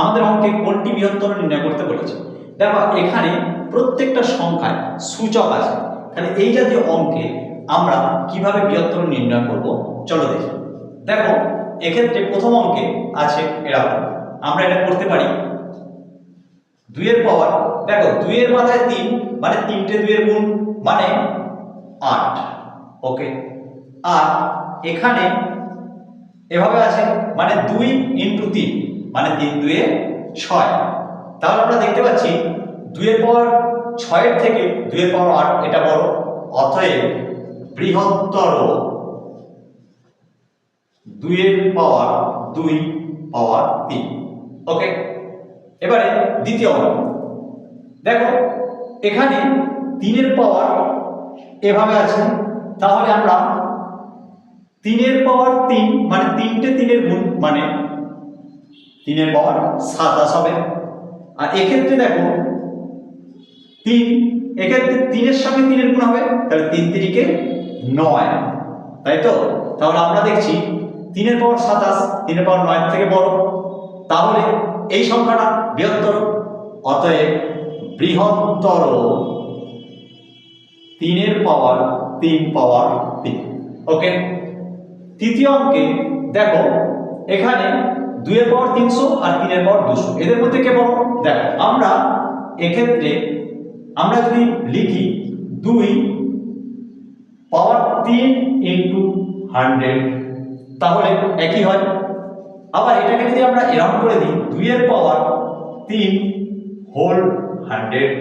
আমাদের অঙ্কে কোনটি বৃহত্তর নির্ণয় করতে বলেছে? দেখো, এখানে প্রত্যেকটা সংখ্যায় সূচক আছে। তাহলে এই জাতীয় অঙ্কে আমরা কীভাবে বৃহত্তর নির্ণয় করব? চলো দেখি। দেখো, এক্ষেত্রে প্রথম অঙ্কে আছে এরকম। আমরা এটা করতে পারি। দুইয়ের পাওয়ার, দেখো, দুইয়ের মাথায় তিন মানে তিনটে দুইয়ের গুণ মানে আট। ওকে? আর এখানে এভাবে আছে মানে দুই ইন্টু তিন। মানে তিন দুয়ে ছয়। তাহলে আমরা দেখতে পাচ্ছি দুইয়ের পর ছয়ের থেকে দুইয়ের পাওয়ার আট, এটা বড়। অতএব বৃহত্তর দুইয়ের পাওয়ার দুই, পাওয়ার তিন। ওকে? এবারে দ্বিতীয় অঙ্ক দেখো, এখানে তিনের পাওয়ার এভাবে আছে। তাহলে আমরা তিনের পাওয়ার তিন মানে তিনটে তিনের গুণ মানে তিনের পাওয়ার সাতাশ হবে। আর এক্ষেত্রে দেখো, তিন, এক্ষেত্রে তিনের সঙ্গে তিনের গুণ হবে, তাহলে তিন তিরিকে নয়। তাই তো? তাহলে আমরা দেখছি তিনের পাওয়ার সাতাশ তিনের পাওয়ার নয় থেকে বড়। তাহলে এই সংখ্যাটা বৃহত্তর, অতএব বৃহত্তর। তিনের পাওয়ার তিন পাওয়ার তিন। ওকে? তৃতীয় অঙ্কে দেখো, এখানে দুইয়ের পাওয়ার তিনশো আর তিনের পাওয়ার দুশো এদের মধ্যে কে বড়? দেখো, আমরা এক্ষেত্রে, আমরা যদি লিখি দুই পাওয়ার তিন ইন্টু হান্ড্রেড, তাহলে একই হয়। আবার এটাকে যদি আমরা এরাউন্ড করে দিই, দুইয়ের পাওয়ার তিন হোল হান্ড্রেড।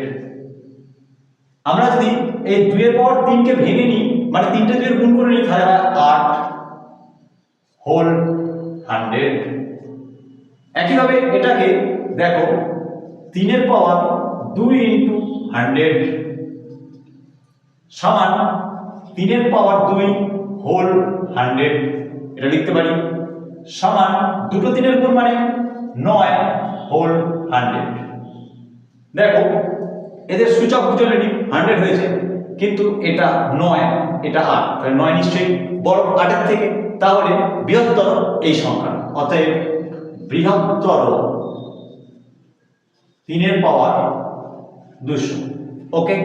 আমরা যদি এই দুইয়ের পাওয়ার তিনকে ভেঙে নিই মানে তিনটে দুইয়ের গুণ করে নিই, তাহলে আট হোল হান্ড্রেড। একইভাবে এটাকে দেখো, তিনের পাওয়ার দুই ইন্টু হান্ড্রেড সমান তিনের পাওয়ার দুই হোল হান্ড্রেড, এটা লিখতে পারি, সমান দুটো তিনের গুণ মানে নয় হোল হান্ড্রেড। দেখো, এদের সূচক নিই হান্ড্রেড হয়েছে, কিন্তু এটা নয়, এটা আট, তাহলে নয় নিশ্চয়ই বড় আটের থেকে, তাহলে বৃহত্তর এই সংখ্যা। অতএব বৃহত্তর তিনের পাওয়ার দুশো ওকে